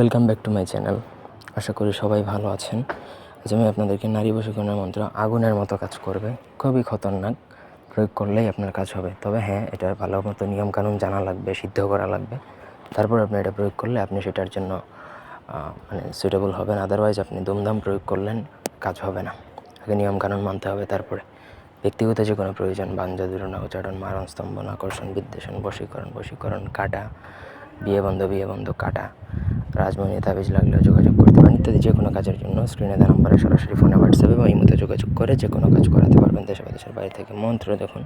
Welcome back to my channel আশা করি সবাই ভালো আছেন। আজ আমি আপনাদেরকে নারী বশীকরণের মন্ত্র আগুনের মতো কাজ করবে। খুবই খতরনাক। প্রয়োগ করলেই আপনার কাজ হবে। তবে হ্যাঁ এটার ভালো মতো নিয়মকানুন জানা লাগবে, সিদ্ধ করা লাগবে। তারপর আপনি এটা প্রয়োগ করলে আপনি সেটার জন্য মানে সুইটেবল হবেন। আদারওয়াইজ আপনি দুমদাম প্রয়োগ করলেন, কাজ হবে না। আগে নিয়মকানুন মানতে হবে, তারপরে ব্যক্তিগত যে কোনো প্রয়োজন বাঞ্জা দুরনা উচ্চারণ, মারণ, স্তম্ভন, আকর্ষণ, বিদ্বেষণ, বশীকরণ বশীকরণ, কাটা বিয়ে বন্ধ বিয়ে বন্ধ কাটা। রাজমণি তাবিজ লাগলেও যোগাযোগ করতে পারেন ইত্যাদি যে কোনো কাজের জন্য। স্ক্রিনে দেওয়া নাম্বারে সরাসরি ফোনে হোয়াটসঅ্যাপে বা ইমোতে যোগাযোগ করে যে কোনো কাজ করাতে পারবেন। দেশে বা দেশের থেকে মন্ত্র দেখুন।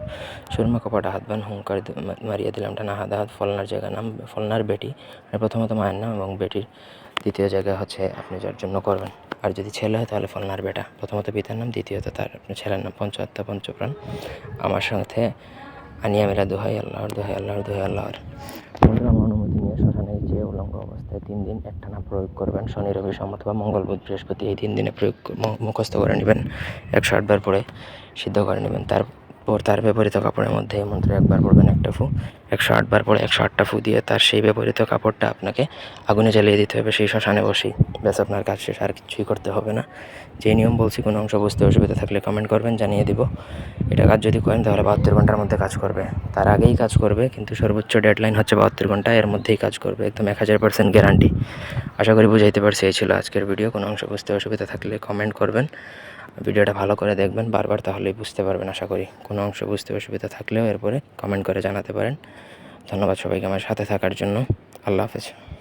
সুরমা কপাটা, হাত বান, হুঙ্কার মারিয়ে দিলাম, টানা হাত হাত, ফলনার জায়গা, নাম, ফলনার বেটি। প্রথমত মায়ের নাম এবং বেটির দ্বিতীয় জায়গা হচ্ছে আপনি যার জন্য করবেন। আর যদি ছেলে হয় তাহলে ফলনার বেটা। প্রথমত পিতার নাম, দ্বিতীয়ত তার আপনার ছেলের নাম পঞ্চাত্মা পঞ্চপ্রাণ। আমার সাথে আনিয়া মেরা দোহাই আল্লাহর দোহাই আল্লাহর দোহাই, আল্লাহর। মন্ত্র আমার অনুমতি নিয়ে শ্মশানে যে উলঙ্গ অবস্থায় তিন দিন একটানা প্রয়োগ করবেন। শনি, রবি, সোম অথবা মঙ্গল, বুধ, বৃহস্পতি এই তিন দিনে প্রয়োগ মুখস্থ করে নেবেন। একশো আটবার পরে সিদ্ধ করে নেবেন। তারপর তার ব্যবহৃত কাপড়ের মধ্যে এই মন্ত্র একবার পড়বেন একটা ফু, একশো আটবার পরে একশো আটটা ফু দিয়ে তার সেই ব্যবহৃত কাপড়টা আপনাকে আগুনে জ্বালিয়ে দিতে হবে, সেই শ্মশানে বসেই। ব্যাস, আপনার কাজ শেষ, আর কিছুই করতে হবে না। যে নিয়ম বলছি, কোনো অংশ বুঝতে অসুবিধা থাকলে কমেন্ট করবেন, জানিয়ে দিব। এটা কাজ যদি করেন, তাহলে বাহাত্তর ঘণ্টার মধ্যে কাজ করবে। তার আগেই কাজ করবে, কিন্তু সর্বোচ্চ ডেডলাইন হচ্ছে বাহাত্তর ঘণ্টা, এর মধ্যেই কাজ করবে, একদম এক হাজার পার্সেন্ট গ্যারান্টি আশা করি বুঝাইতে পারছি, এই ছিল আজকের ভিডিও কোনো অংশ বুঝতে অসুবিধা থাকলে কমেন্ট করবেন। ভিডিওটা ভালো করে দেখবেন, বারবার তাহলেই বুঝতে পারবেন, আশা করি। কোনো অংশ বুঝতে অসুবিধা থাকলেও এরপরে কমেন্ট করে জানাতে পারেন। ধন্যবাদ সবাইকে আমার সাথে থাকার জন্য। আল্লাহ হাফেজ।